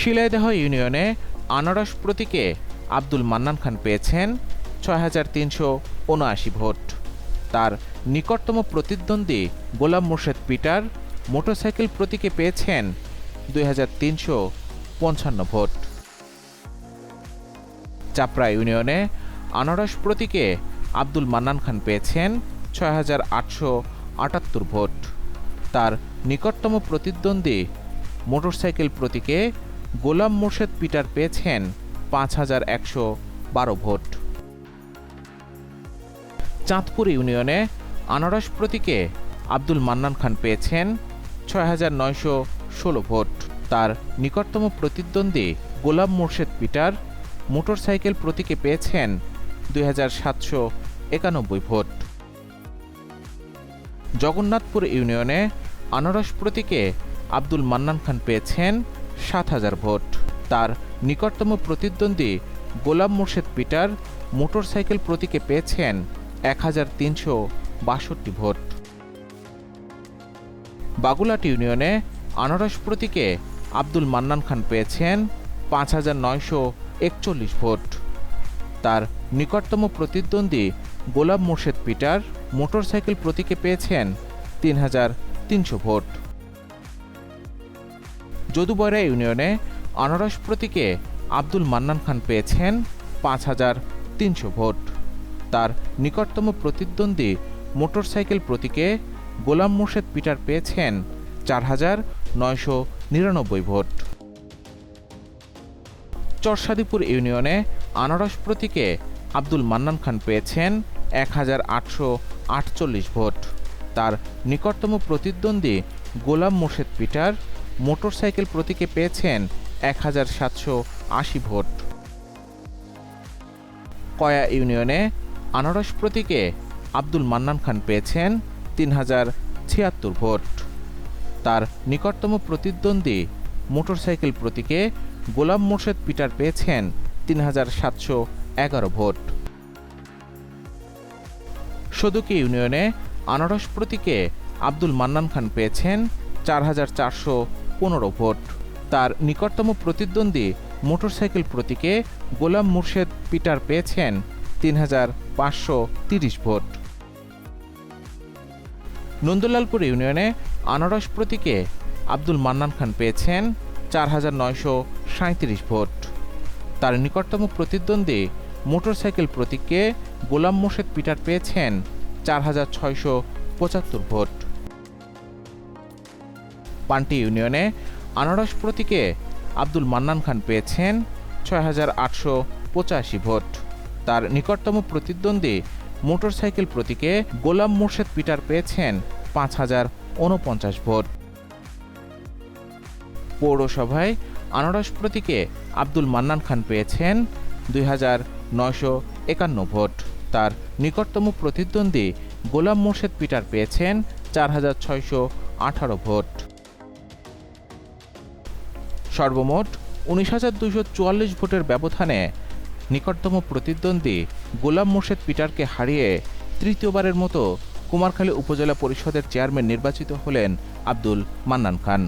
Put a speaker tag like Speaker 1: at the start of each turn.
Speaker 1: শিলাইদহ ইউনিয়নে আনারস প্রতীকে আব্দুল মান্নান খান পেয়েছেন ছয় হাজার তিনশো উনআশি ভোট। তার নিকটতম প্রতিদ্বন্দ্বী গোলাম মোর্শেদ পিটার মোটরসাইকেল প্রতীকে পেয়েছেন দুই হাজার তিনশো পঞ্চান্ন ভোট। চাপড়া ইউনিয়নে আনারস প্রতীকে আব্দুল মান্নান খান পেয়েছেন ছয় হাজার আটশো আটাত্তর ভোট। তার নিকটতম প্রতিদ্বন্দ্বী মোটরসাইকেল প্রতীকে গোলাম মোর্শেদ পিটার পেয়েছেন পাঁচ হাজার একশো বারো ভোট। চাঁদপুর ইউনিয়নে আনারস প্রতীকে আব্দুল মান্নান খান পেয়েছেন ছয় হাজার নয়শো ষোলো ভোট। তার নিকটতম প্রতিদ্বন্দ্বী গোলাম মোর্শেদ পিটার মোটরসাইকেল প্রতীকে পেয়েছেন দুই হাজার সাতশো একানব্বই ভোট। জগন্নাথপুর ইউনিয়নে আনারস প্রতীকে আব্দুল মান্নান খান পেয়েছেন সাত হাজার ভোট। তার নিকটতম প্রতিদ্বন্দ্বী গোলাম মোর্শেদ পিটার মোটরসাইকেল প্রতীকে পেয়েছেন এক হাজার তিনশো বাষট্টি ভোট। বাগুলাট ইউনিয়নে আনারস প্রতীকে আব্দুল মান্নান খান পেয়েছেন পাঁচ হাজার নয়শো একচল্লিশ ভোট। তার নিকটতম প্রতিদ্বন্দ্বী গোলাম মোর্শেদ পিটার মোটরসাইকেল প্রতীকে পেয়েছেন তিন হাজার তিনশো ভোট। যদুবয়রা ইউনিয়নে আনারস প্রতীকে আব্দুল মান্নান খান পেয়েছেন পাঁচ হাজার তিনশো ভোট। তার নিকটতম প্রতিদ্বন্দ্বী মোটরসাইকেল প্রতীকে গোলাম মোর্শেদ পিটার পেয়েছেন চার হাজার নয়শো নিরানব্বই ভোট। চরসাদিপুর ইউনিয়নে আনারস প্রতীকে আব্দুল মান্নান খান পেয়েছেন এক হাজার আটশো আটচল্লিশ ভোট। তার নিকটতম প্রতিদ্বন্দ্বী গোলাম মোর্শেদ পিটার মোটরসাইকেল প্রতীকে পেয়েছেন এক হাজার সাতশো আশি ভোট। কয়া ইউনিয়নে আনারস প্রতীকে আব্দুল মান্নান খান পেয়েছেন তিন হাজার ছিয়াত্তর ভোট। তার নিকটতম প্রতিদ্বন্দ্বী মোটরসাইকেল প্রতীকে গোলাম মোর্শেদ পিটার পেয়েছেন তিন হাজার সাতশো এগারো ভোট। সদুকি ইউনিয়নে আনারস প্রতীকে আব্দুল মান্নান খান পেয়েছেন চার হাজার চারশো পনেরো ভোট। তার নিকটতম প্রতিদ্বন্দ্বী মোটরসাইকেল প্রতীকে গোলাম মুর্শেদ পিটার পেয়েছেন তিন হাজার পাঁচশো তিরিশ ভোট। নন্দলালপুর ইউনিয়নে আনারস প্রতীকে আব্দুল মান্নান খান পেয়েছেন চার হাজার নয়শো সাঁত্রিশ ভোট। তার নিকটতম প্রতিদ্বন্দ্বী মোটরসাইকেল প্রতীকে গোলাম মোর্শেদ পিটার পেয়েছেন চার হাজার ছয়শো পঁচাত্তর ভোট। পান্টি ইউনিয়নে আনারস প্রতীকে আব্দুল মান্নান খান পেয়েছেন ছয় হাজার আটশো পঁচাশি ভোট। তার নিকটতম প্রতিদ্বন্দ্বী মোটরসাইকেল প্রতীকে গোলাম মোর্শেদ পিটার পেয়েছেন পাঁচ হাজার উনপঞ্চাশ ভোট। পৌরসভায় আনারস প্রতীকে আব্দুল মান্নান খান পেয়েছেন দুই হাজার নয়শো একান্ন ভোট। তার নিকটতম প্রতিদ্বন্দ্বী গোলাম মোর্শেদ পিটার পেয়েছেন চার হাজার ছয়শো আঠারো ভোট। সর্বমোট উনিশ হাজার দুশো চুয়াল্লিশ ভোটের ব্যবধানে নিকটতম প্রতিদ্বন্দ্বী গোলাম মোর্শেদ পিটারকে হারিয়ে তৃতীয়বারের মতো কুমারখালী উপজেলা পরিষদের চেয়ারম্যান নির্বাচিত হলেন আব্দুল মান্নান খান।